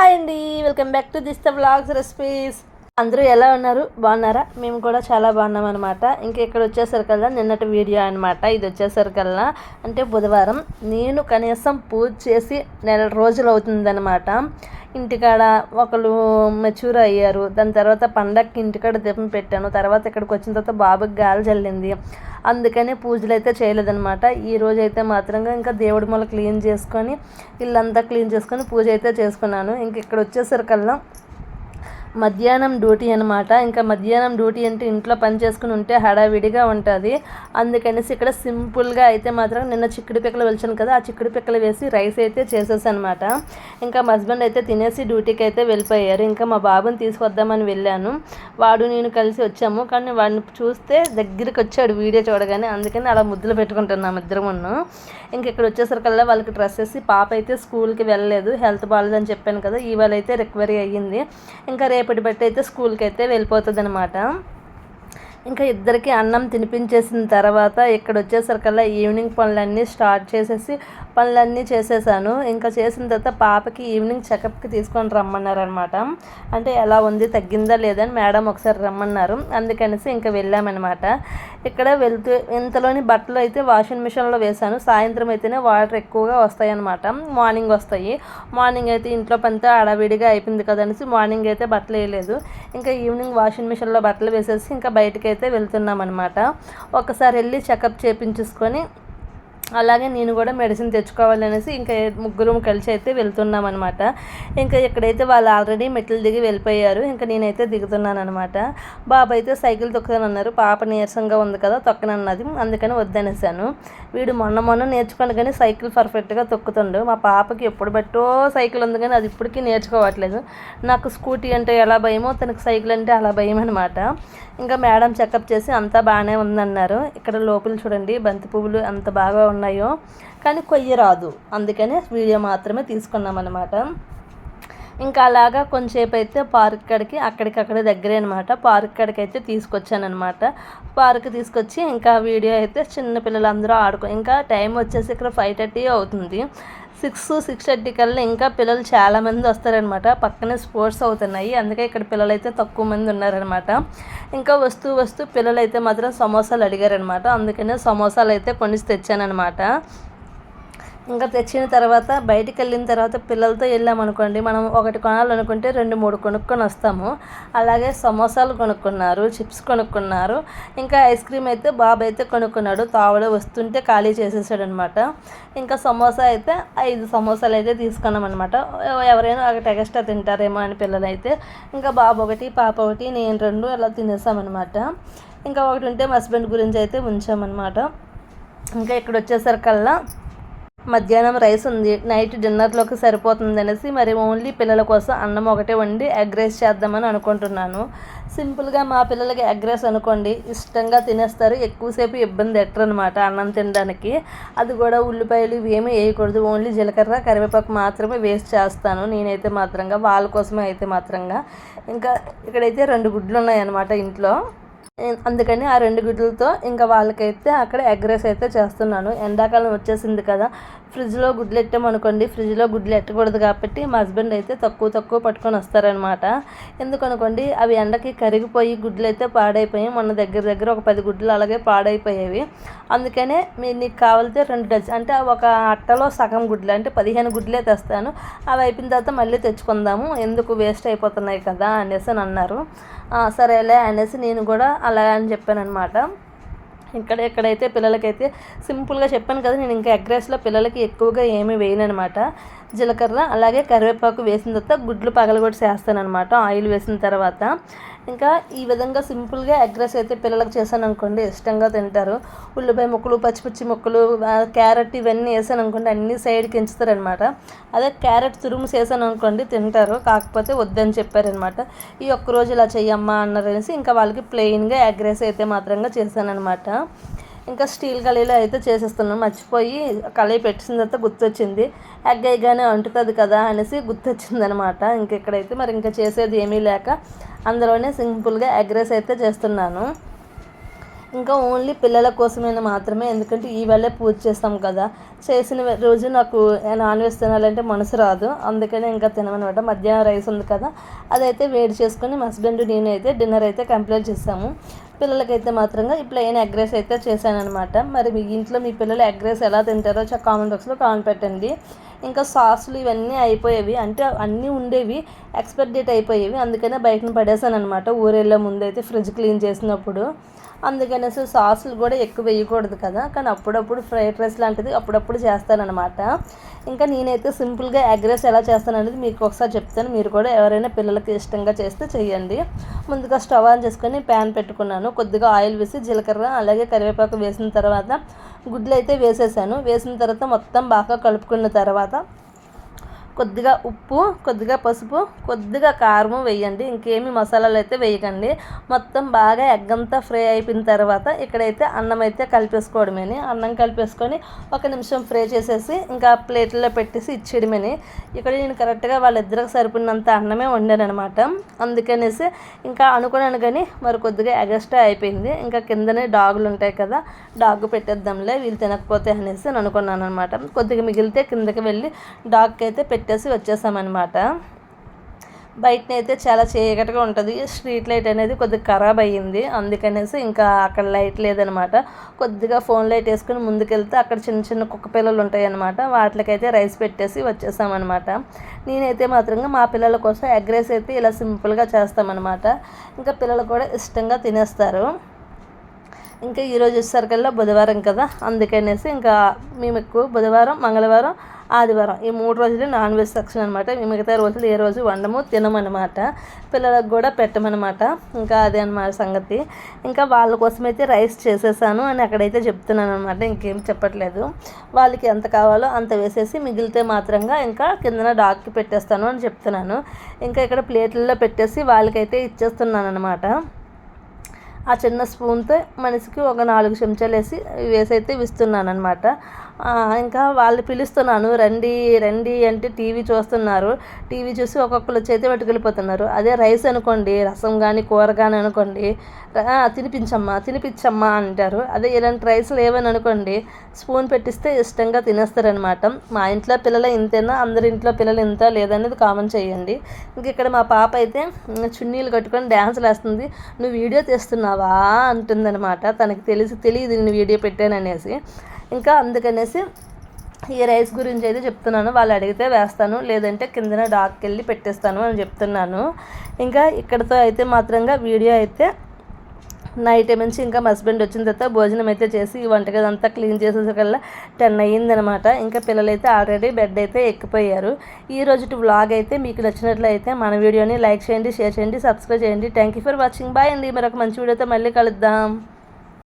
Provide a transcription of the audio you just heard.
Hi అండి welcome back to this the vlogs recipes. అందరూ ఎలా ఉన్నారు? బాగున్నారా? మేము కూడా చాలా బాగున్నాం అనమాట ఇంకా ఇక్కడ వచ్చేసరికల్లా నిన్నటి వీడియో అనమాట ఇది వచ్చేసరికల్లా అంటే బుధవారం. నేను కనీసం పూజ చేసి నెల రోజులు అవుతుందన్నమాట. ఇంటికాడ ఒకళ్ళు మెచ్యూర్ అయ్యారు. దాని తర్వాత పండక్కి ఇంటికాడ దీపం పెట్టాను. తర్వాత ఇక్కడికి వచ్చిన తర్వాత బాబుకి గాలి చల్లింది అందుకని పూజలు అయితే చేయలేదనమాట ఈ రోజు అయితే మాత్రంగా ఇంకా దేవుడి మొల క్లీన్ చేసుకొని ఇల్లంతా క్లీన్ చేసుకొని పూజ అయితే చేసుకున్నాను. ఇంక ఇక్కడ వచ్చేసరికల్లా మధ్యాహ్నం డ్యూటీ అనమాట ఇంకా మధ్యాహ్నం డ్యూటీ అంటే ఇంట్లో పని చేసుకుని ఉంటే హడావిడిగా ఉంటుంది. అందుకనేసి ఇక్కడ సింపుల్గా అయితే మాత్రం నిన్న చిక్కుడు పిక్కలు వెళ్ళాను కదా ఆ చిక్కుడు పిక్కలు వేసి రైస్ అయితే చేసేసనమాట ఇంకా మా హస్బెండ్ అయితే తినేసి డ్యూటీకి అయితే వెళ్ళిపోయారు. ఇంకా మా బాబుని తీసుకొద్దామని వెళ్ళాను. వాడు నేను కలిసి వచ్చాము. కానీ వాడిని చూస్తే దగ్గరికి వచ్చాడు వీడియో చూడగానే. అందుకని అలా ముద్దులు పెట్టుకుంటున్నాం ఉన్నాం. ఇంక ఇక్కడ వచ్చేసరికల్లా వాళ్ళకి డ్రెస్ వేసి పాప అయితే స్కూల్కి వెళ్ళలేదు. హెల్త్ బాగాలేదని చెప్పాను కదా ఇవాళ అయితే రికవరీ అయ్యింది. ఇంకా రేపు రేపటి బట్టి అయితే స్కూల్కి అయితే వెళ్ళిపోతుంది అనమాట ఇంకా ఇద్దరికి అన్నం తినిపించేసిన తర్వాత ఇక్కడ వచ్చేసరికల్లా ఈవినింగ్ పనులన్నీ స్టార్ట్ చేసేసి పనులన్నీ చేసేసాను. ఇంకా చేసిన తర్వాత పాపకి ఈవినింగ్ చెకప్కి తీసుకొని రమ్మన్నారనమాట. అంటే ఎలా ఉంది తగ్గిందా లేదని మేడం ఒకసారి రమ్మన్నారు. అందుకనేసి ఇంకా వెళ్ళామన్నమాట ఇక్కడ వెళ్తూ ఇంతలోని బట్టలు అయితే వాషింగ్ మిషన్లో వేశాను. సాయంత్రం అయితేనే వాటర్ ఎక్కువగా వస్తాయి అనమాట మార్నింగ్ వస్తాయి. మార్నింగ్ అయితే ఇంట్లో పనితో అడవిడిగా అయిపోయింది కదనేసి మార్నింగ్ అయితే బట్టలు వేయలేదు. ఇంకా ఈవినింగ్ వాషింగ్ మిషన్లో బట్టలు వేసేసి ఇంకా బయటకైతే వెళ్తున్నాం అనమాట ఒకసారి వెళ్ళి చెకప్ చేపించేసుకొని అలాగే నేను కూడా మెడిసిన్ తెచ్చుకోవాలనేసి ఇంకా ముగ్గురు కలిసి అయితే వెళ్తున్నాం అనమాట ఇంకా ఇక్కడైతే వాళ్ళు ఆల్రెడీ మెట్లు దిగి వెళ్ళిపోయారు ఇంకా నేనైతే దిగుతున్నాను అనమాట బాబు అయితే సైకిల్ తొక్కుతానన్నారు. పాప నీరసంగా ఉంది కదా తొక్కనన్నది. అందుకని వద్దనేసాను. వీడు మొన్న మొన్న నేర్చుకోండి కానీ సైకిల్ పర్ఫెక్ట్గా తొక్కుతుండు. మా పాపకి ఎప్పుడు బట్టో సైకిల్ ఉంది కానీ అది ఇప్పటికీ నేర్చుకోవట్లేదు. నాకు స్కూటీ అంటే ఎలా భయమో తనకు సైకిల్ అంటే అలా భయం అనమాట ఇంకా మేడం చెకప్ చేసి అంతా బాగానే ఉందన్నారు. ఇక్కడ లోపల చూడండి బంతి పువ్వులు అంత బాగా ఉన్నాయి కానీ కొయ్య రాదు. అందుకనే వీడియో మాత్రమే తీసుకున్నాం అనమాట ఇంకా అలాగా కొంచెంసేపు అయితే పార్క్ కాడికి అక్కడికక్కడ దగ్గరే అనమాట పార్క్ కాడికి అయితే తీసుకొచ్చానమాట పార్క్ తీసుకొచ్చి ఇంకా వీడియో అయితే చిన్న పిల్లలందరూ ఆడుకో ఇంకా టైం వచ్చేసి ఇక్కడ ఫైవ్ థర్టీ అవుతుంది. సిక్స్ సిక్స్ థర్టీ కల్లా ఇంకా పిల్లలు చాలామంది వస్తారనమాట. పక్కనే స్పోర్ట్స్ అవుతున్నాయి. అందుకే ఇక్కడ పిల్లలు అయితే తక్కువ మంది ఉన్నారనమాట. ఇంకా వస్తూ వస్తూ పిల్లలు అయితే మాత్రం సమోసాలు అడిగారనమాట. అందుకనే సమోసాలు అయితే కొన్ని తెచ్చానమాట ఇంకా తెచ్చిన తర్వాత బయటికి వెళ్ళిన తర్వాత పిల్లలతో వెళ్ళామనుకోండి మనం ఒకటి కొనాలనుకుంటే రెండు మూడు కొనుక్కొని వస్తాము. అలాగే సమోసాలు కొనుక్కున్నారు చిప్స్ కొనుక్కున్నారు. ఇంకా ఐస్ క్రీమ్ అయితే బాబు అయితే కొనుక్కున్నాడు. తావడ వస్తుంటే ఖాళీ చేసేసాడు అనమాట ఇంకా సమోసా అయితే ఐదు సమోసాలు అయితే తీసుకున్నాం అనమాట ఎవరైనా ఒకటి ఎక్స్ట్రా తింటారేమో అని పిల్లలైతే. ఇంకా బాబు ఒకటి పాప ఒకటి నేను రెండు అలా తినేసామన్నమాట ఇంకా ఒకటి ఉంటే మా హస్బెండ్ గురించి అయితే ఉంచామన్నమాట ఇంకా ఇక్కడ వచ్చేసరికల్లా మధ్యాహ్నం రైస్ ఉంది. నైట్ డిన్నర్లోకి సరిపోతుంది అనేసి మరి ఓన్లీ పిల్లల కోసం అన్నం ఒకటే వండి ఎగ్ రైస్ చేద్దామని అనుకుంటున్నాను. సింపుల్గా మా పిల్లలకి ఎగ్ రైస్ అనుకోండి. ఇష్టంగా తినేస్తారు. ఎక్కువసేపు ఇబ్బంది ఎట్టరనమాట అన్నం తినడానికి. అది కూడా ఉల్లిపాయలు ఏమీ వేయకూడదు. ఓన్లీ జీలకర్ర కరివేపాకు మాత్రమే వేస్ట్ చేస్తాను. నేనైతే మాత్రంగా వాళ్ళ కోసమే అయితే మాత్రంగా. ఇంకా ఇక్కడైతే రెండు గుడ్లు ఉన్నాయన్నమాట ఇంట్లో. అందుకని ఆ రెండు గుడ్లతో ఇంకా వాళ్ళకైతే అక్కడ ఎగ్ రైస్ అయితే చేస్తున్నాను. ఎండాకాలం వచ్చేసింది కదా. ఫ్రిడ్జ్లో గుడ్లు ఎట్టామనుకోండి ఫ్రిడ్జ్లో గుడ్లు ఎట్టకూడదు కాబట్టి మా హస్బెండ్ అయితే తక్కువ తక్కువ పట్టుకొని వస్తారనమాట. ఎందుకనుకోండి అవి ఎండకి కరిగిపోయి గుడ్లు అయితే పాడైపోయి మొన్న దగ్గర దగ్గర ఒక పది గుడ్లు అలాగే పాడైపోయేవి. అందుకనే మీరు నీకు కావాలితే రెండు డజన్ అంటే ఒక అట్టలో సగం గుడ్లు అంటే పదిహేను గుడ్లే తెస్తాను. అవి అయిపోయిన తర్వాత మళ్ళీ తెచ్చుకుందాము. ఎందుకు వేస్ట్ అయిపోతున్నాయి కదా అనేసి అని అన్నారు. సరేలే అనేసి నేను కూడా అలా అని చెప్పాను అనమాట ఇక్కడ ఎక్కడైతే పిల్లలకైతే సింపుల్గా చెప్పాను కదా నేను ఇంకా ఎగ్ రైస్లో పిల్లలకి ఎక్కువగా ఏమీ వేయనమాట జీలకర్ర అలాగే కరివేపాకు వేసిన తర్వాత గుడ్లు పగలగొట్టి చేస్తానమాట ఆయిల్ వేసిన తర్వాత. ఇంకా ఈ విధంగా సింపుల్గా ఎగ్ రైస్ అయితే పిల్లలకు చేశాను అనుకోండి ఇష్టంగా తింటారు. ఉల్లిపాయ ముక్కలు పచ్చిపచ్చి ముక్కలు క్యారెట్ ఇవన్నీ వేసాను అనుకోండి అన్ని సైడ్కి ఎంచుతారనమాట అదే క్యారెట్ తురుము చేశాను అనుకోండి తింటారు. కాకపోతే వద్దని చెప్పారనమాట ఈ ఒక్కరోజు ఇలా చెయ్యమ్మా అన్నారనేసి ఇంకా వాళ్ళకి ప్లెయిన్గా ఎగ్ రైస్ అయితే మాత్రంగా చేశానమాట ఇంకా స్టీల్ కళీలో అయితే చేసేస్తున్నాను. మర్చిపోయి కళీ పెట్టిన తర్వాత గుర్తొచ్చింది. ఎగ్ అయ్యగానే అంటుతుంది కదా అనేసి గుర్తొచ్చింది అనమాట ఇంక ఇక్కడైతే మరి ఇంకా చేసేది ఏమీ లేక అందులోనే సింపుల్గా ఎగ్ రైస్ అయితే చేస్తున్నాను. ఇంకా ఓన్లీ పిల్లల కోసమైనా మాత్రమే ఎందుకంటే ఈవేళే పూజ చేస్తాం కదా. చేసిన రోజు నాకు నాన్ వెజ్ తినాలంటే మనసు రాదు. అందుకనే ఇంకా తినమనమాట. మధ్యాహ్నం రైస్ ఉంది కదా అదైతే వేడి చేసుకొని మా హస్బెండ్ నేను అయితే డిన్నర్ అయితే కంప్లీట్ చేసాము. పిల్లలకైతే మాత్రంగా ఇప్పుడు ప్లెయిన్ ఎగ్ రైస్ అయితే చేశానమాట మరి మీ ఇంట్లో మీ పిల్లలు ఎగ్ రైస్ ఎలా తింటారో కామెంట్ బాక్స్లో కామెంట్ పెట్టండి. ఇంకా సాసులు ఇవన్నీ అయిపోయేవి. అంటే అన్నీ ఉండేవి ఎక్స్పైర్ డేట్ అయిపోయేవి. అందుకనే బయటను పడేసాను అనమాట ఊరెళ్ళే ముందు అయితే ఫ్రిడ్జ్ క్లీన్ చేసినప్పుడు. అందుకనేసి సాసులు కూడా ఎక్కువ వేయకూడదు కదా. కానీ అప్పుడప్పుడు ఫ్రైడ్ రైస్ లాంటిది అప్పుడప్పుడు చేస్తానన్నమాట. ఇంకా నేనైతే సింపుల్గా ఎగ్ రైస్ ఎలా చేస్తాననేది మీకు ఒకసారి చెప్తాను. మీరు కూడా ఎవరైనా పిల్లలకి ఇష్టంగా చేస్తే చేయండి. ముందుగా స్టవ్ ఆన్ చేసుకొని ప్యాన్ పెట్టుకున్నాను. కొద్దిగా ఆయిల్ వేసి జీలకర్ర అలాగే కరివేపాకు వేసిన తర్వాత గుడ్లు అయితే వేసేసాను. వేసిన తర్వాత మొత్తం బాగా కలుపుకున్న తర్వాత arada కొద్దిగా ఉప్పు కొద్దిగా పసుపు కొద్దిగా కారము వేయండి. ఇంకేమి మసాలాలు అయితే వేయకండి. మొత్తం బాగా ఎగ్ అంతా ఫ్రై అయిపోయిన తర్వాత ఇక్కడైతే అన్నం అయితే కలిపేసుకోవడమేని. అన్నం కలిపేసుకొని ఒక నిమిషం ఫ్రై చేసేసి ఇంకా ప్లేట్లో పెట్టేసి ఇచ్చేయడమేని. ఇక్కడ నేను కరెక్ట్గా వాళ్ళిద్దరికి సరిపడినంత అన్నమే వండానమాట అందుకనేసి ఇంకా అనుకున్నాను కానీ మరి కొద్దిగా ఎగస్ట్రా అయిపోయింది. ఇంకా కిందనే డాగులు ఉంటాయి కదా డాగ్ పెట్టేద్దాంలే వీళ్ళు తినకపోతే అనేసి అనుకున్నాను అనమాట కొద్దిగా మిగిలితే కిందకి వెళ్ళి డాగ్కి అయితే పెట్టి పెట్టేసి వచ్చేసామన్నమాట బయటనైతే చాలా చీకటిగా ఉంటుంది. స్ట్రీట్ లైట్ అనేది కొద్దిగా ఖరాబ్ అయ్యింది. అందుకనేసి ఇంకా అక్కడ లైట్ లేదనమాట కొద్దిగా ఫోన్ లైట్ వేసుకుని ముందుకెళ్తే అక్కడ చిన్న చిన్న కుక్క పిల్లలు ఉంటాయి అనమాట వాటికైతే రైస్ పెట్టేసి వచ్చేసామన్నమాట నేనైతే మాత్రంగా మా పిల్లల కోసం ఎగ్ రైస్ అయితే ఇలా సింపుల్గా చేస్తామన్నమాట. ఇంకా పిల్లలు కూడా ఇష్టంగా తినేస్తారు. ఇంకా ఈరోజు వచ్చేసరికల్లా బుధవారం కదా. అందుకనేసి ఇంకా మేము ఎక్కువ బుధవారం మంగళవారం ఆదివారం. ఈ మూడు రోజులు నాన్ వెజ్ సెక్షన్ అనమాట మిగతా రోజులు ఏ రోజు వండము తినమనమాట పిల్లలకు కూడా పెట్టమనమాట ఇంకా అదే అనమాట సంగతి. ఇంకా వాళ్ళ కోసమైతే రైస్ చేసేసాను అని అక్కడైతే చెప్తున్నాను అనమాట ఇంకేం చెప్పట్లేదు. వాళ్ళకి ఎంత కావాలో అంత వేసేసి మిగిలితే మాత్రంగా ఇంకా కిందన డాక్కి పెట్టేస్తాను అని చెప్తున్నాను. ఇంకా ఇక్కడ ప్లేట్లలో పెట్టేసి వాళ్ళకైతే ఇచ్చేస్తున్నాను అనమాట ఆ చిన్న స్పూన్తో మనిషికి ఒక నాలుగు చెంచాలు వేసి వేసైతే అయితే ఇస్తున్నాను అనమాట ఇంకా వాళ్ళు పిలుస్తున్నాను రండి రండి అంటే టీవీ చూస్తున్నారు. టీవీ చూసి ఒక్కొక్కరు చేతి పట్టుకెళ్ళిపోతున్నారు అదే రైస్ అనుకోండి రసం కానీ కూర కానీ అనుకోండి తినిపించమ్మా తినిపించమ్మా అంటారు. అదే ఇలాంటి రైస్ లేవని అనుకోండి స్పూన్ పెట్టిస్తే ఇష్టంగా తినేస్తారనమాట. మా ఇంట్లో పిల్లలు ఇంతేనా అందరి ఇంట్లో పిల్లలు ఇంత లేదనేది కామన్ చేయండి. ఇంక ఇక్కడ మా పాప అయితే చున్నీలు కట్టుకొని డ్యాన్సులు వేస్తుంది నువ్వు వీడియో తీస్తున్నావా? అంటుందన్నమాట తనకి తెలిసి తెలియదు నేను వీడియో పెట్టాననేసి ఇంకా అందుకనేసి ఈ రైస్ గురించి అయితే చెప్తున్నాను. వాళ్ళు అడిగితే వేస్తాను. లేదంటే కిందన డాక్కి వెళ్ళి పెట్టేస్తాను అని చెప్తున్నాను. ఇంకా ఇక్కడతో అయితే మాత్రంగా వీడియో అయితే నైట్ నుంచి ఇంకా మా హస్బెండ్ వచ్చిన తర్వాత భోజనం అయితే చేసి ఈ వంటగది అంతా క్లీన్ చేసేసరికల్లా టెన్ అయ్యిందనమాట ఇంకా పిల్లలైతే ఆల్రెడీ బెడ్ అయితే ఎక్కిపోయారు. ఈ రోజు వ్లాగ్ అయితే మీకు నచ్చినట్లయితే మన వీడియోని లైక్ చేయండి షేర్ చేయండి సబ్స్క్రైబ్ చేయండి. Thank you for watching bye అండి. మరొక మంచి వీడియోతో మళ్ళీ కలుద్దాం.